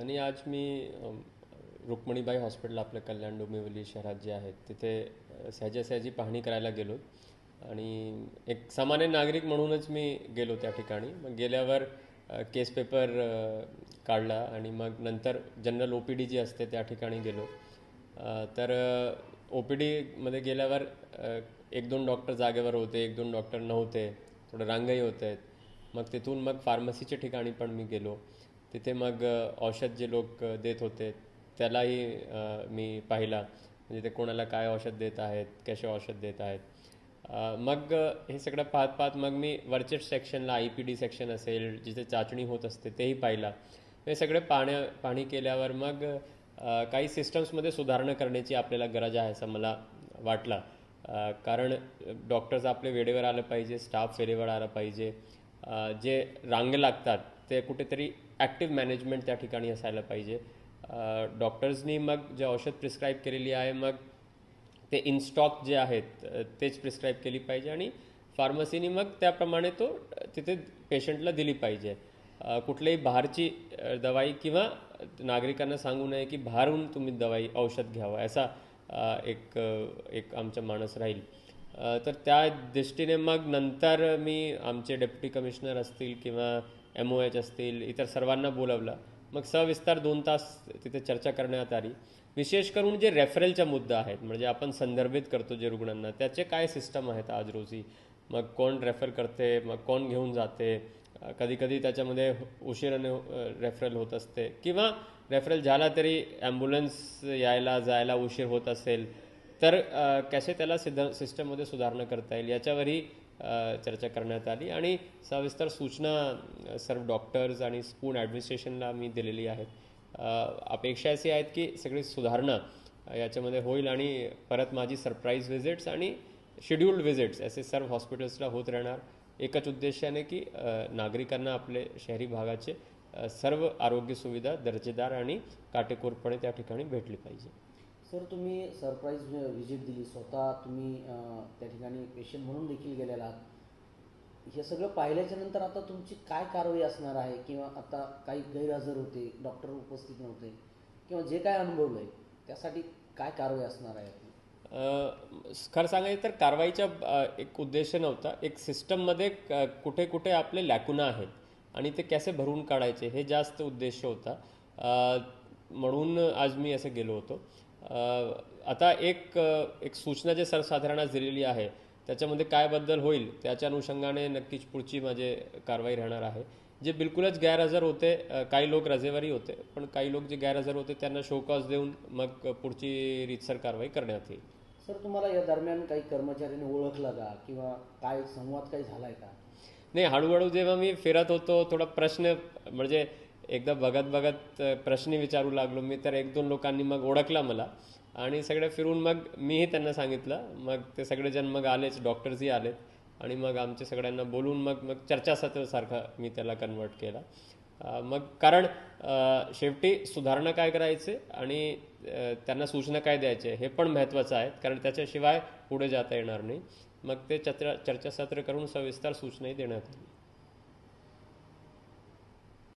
आणि आज मी रुक्मिणीबाई हॉस्पिटल आपलं कल्याण डोंबिवली शहरात जे आहे तिथे सहजासहजी पाहणी करायला गेलो. आणि एक सामान्य नागरिक म्हणूनच मी गेलो त्या ठिकाणी. मग गेल्यावर केस पेपर काढला आणि मग नंतर जनरल ओ पी डी जी असते त्या ठिकाणी गेलो. तर ओ पी डीमध्ये गेल्यावर एक दोन डॉक्टर जागेवर होते एक दोन डॉक्टर नव्हते थोडं रांगही आहेत मग तिथून मग फार्मसीच्या ठिकाणी पण मी गेलो. तिथे मग औषध जे लोक देत होते त्यालाही मी पाहिला. म्हणजे ते कोणाला काय औषध देत आहेत कसे औषध देत आहेत. मग हे सगळं पाहत पाहत मग मी वरच्या सेक्शनला आय पी डी सेक्शन असेल जिथे चाचणी होत असते तेही पाहिला. हे सगळे पाण्या पाणी केल्यावर मग काही सिस्टम्समध्ये सुधारणा करण्याची आपल्याला गरज आहे असं मला वाटलं. कारण डॉक्टर्स आपले वेळेवर आलं पाहिजे स्टाफ वेळेवर आला पाहिजे. जे रांगे लागतात ते कुठेतरी ॲक्टिव्ह मॅनेजमेंट त्या ठिकाणी असायला पाहिजे. डॉक्टर्सनी मग जे औषध प्रिस्क्राईब केलेली आहे मग ते इनस्टॉक जे आहेत तेच प्रिस्क्राईब केली पाहिजे आणि फार्मसीनी मग त्याप्रमाणे तो तिथे पेशंटला दिली पाहिजे. कुठल्याही बाहेरची दवाई किंवा नागरिकांना सांगू नये की बाहेरून तुम्ही दवाई औषध घ्यावं असा एक एक आमचा माणूस राहील. तर त्या दृष्टीने मग नंतर मी आमचे डेप्युटी कमिशनर असतील किंवा एम ओ एच असतील इतर सर्वांना बोलवलं. मग सविस्तार दोन तास तिथे चर्चा करण्यात आली. विशेष करून जे रेफरलचा मुद्दा आहेत म्हणजे आपण संदर्भित करतो जे रुग्णांना त्याचे काय सिस्टम आहेत आज रोजी? मग कोण रेफर करते मग कोण घेऊन जाते? कधी कधी त्याच्यामध्ये उशिराने रेफरल होत असते. किंवा रेफरल झाला तरी ॲम्ब्युलन्स यायला जायला उशीर होत असेल तर कसे त्याला सिद्ध सिस्टममध्ये सुधारणा करता येईल याच्यावरही चर्चा करण्यात आली. आणि सविस्तर सूचना सर्व डॉक्टर्स आणि स्पून ॲडमिनिस्ट्रेशनला मी दिलेली आहेत. अपेक्षा अशी आहेत की सगळी सुधारणा याच्यामध्ये होईल आणि परत माझी सरप्राईज व्हिजिट्स आणि शेड्यूल्ड व्हिजिट्स असे सर्व हॉस्पिटल्सला होत राहणार. एकच उद्देशाने की नागरिकांना आपले शहरी भागाचे सर्व आरोग्य सुविधा दर्जेदार आणि काटेकोरपणे त्या ठिकाणी भेटली पाहिजे. सर तुम्ही सरप्राईज व्हिजिट दिली स्वतः तुम्ही त्या ठिकाणी पेशंट म्हणून देखील गेलेला आहात. हे सगळं पाहिल्याच्या नंतर आता तुमची काय कारवाई असणार आहे? किंवा आता काही गैरहजर होते डॉक्टर उपस्थित नव्हते किंवा जे काय अनुभवलं आहे त्यासाठी काय कारवाई असणार आहे खरं सांगायचं तर कारवाईचा एक उद्देश नव्हता. एक सिस्टममध्ये क- कुठे कुठे आपले लॅकुना आहेत आणि ते कसे भरून काढायचे हे जास्त उद्देश होता. म्हणून आज मी असं गेलो होतो. आता एक एक सूचना जे सर्वसाधारण आज दिलेली आहे त्याच्यामध्ये काय बद्दल होईल त्याच्या अनुषंगाने नक्कीच पुढची माझे कारवाई राहणार आहे. जे बिलकुलच गैरहजर होते काही लोक रजेवरही होते पण काही लोक जे गैरहजर होते त्यांना शोकॉज देऊन मग पुढची रीतसर कारवाई करण्यात येईल. सर तुम्हाला या दरम्यान काही कर्मचाऱ्यांनी ओळखलं का? किंवा काय संवाद काही झालाय का? नाही हळूहळू जेव्हा मी फिरत होतो थोडा प्रश्न म्हणजे एकदा बघत बघत प्रश्न विचारू लागलो मी तर एक दोन लोकांनी मग ओळखला मला. आणि सगळे फिरून मग मीही त्यांना सांगितलं. मग ते सगळेजण मग आलेच डॉक्टर्सही आलेत. आणि मग आमच्या सगळ्यांना बोलून मग मग चर्चासत्रासारखा मी त्याला कन्वर्ट केला. मग कारण शेवटी सुधारणा काय करायचे आणि त्यांना सूचना काय द्यायचे हे पण महत्त्वाचं आहे कारण त्याच्याशिवाय पुढे जाता येणार नाही. मग ते चर्चा चर्चासत्र करून सविस्तर सूचनाही देण्यात आली.